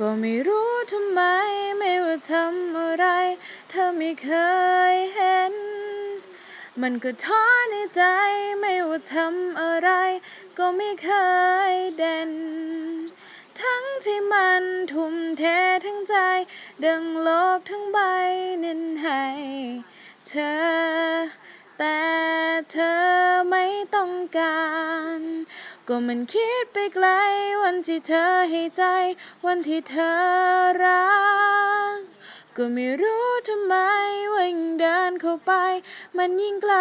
ก็ไม่รู้ทำไมไม่ว่าทำอะไร เธอไม่เคยเห็น มันก็ท้อในใจไม่ว่าทำอะไร ก็ไม่เคยเด่น ทั้งที่มันทุ่มเททั้งใจ ดังโลกทั้งใบนั้นให้เธอ แต่เธอไม่ต้องการ ก็มันคิดไปไกล วันที่เธอให้ใจ วันที่เธอรัก ก็ไม่รู้ทำไมว่ายิ่งเดินเข้าไป มันยิ่งไกล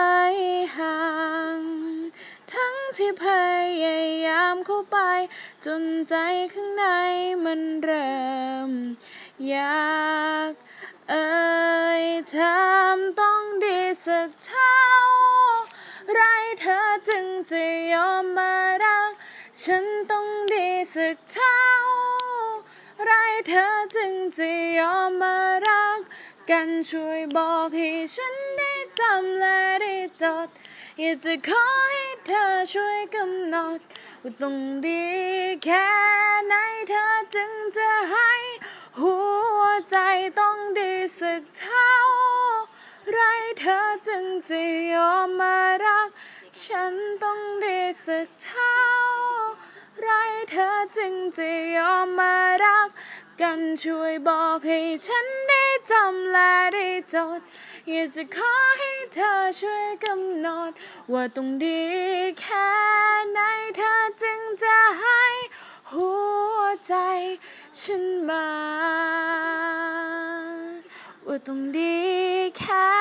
ห่างทั้งที่พยายามเข้าไป จนใจข้างในมันเริ่ม อยากเอ่ยถามต้องดีสักเท่า ไรเธอจึงจะ ฉันต้องดีสักเท่า ไรเธอจึงจะยอมมารัก กันช่วยบอกให้ฉันได้จำและได้จด อยากจะขอให้เธอช่วยกำหนด ว่าต้องดีแค่ไหนเธอจึงจะให้ หัวใจต้องดีสักเท่า ไรเธอจึงจะยอมมารัก ฉันต้องดีสักเท่า ไรเธอจึงจะยอมมารัก กันช่วยบอกให้ฉันได้จำและได้จด อยากจะขอให้เธอช่วยกำหนด ว่าต้องดีแค่ไหนเธอจึงจะให้หัวใจฉันมา ว่าต้องดีแค่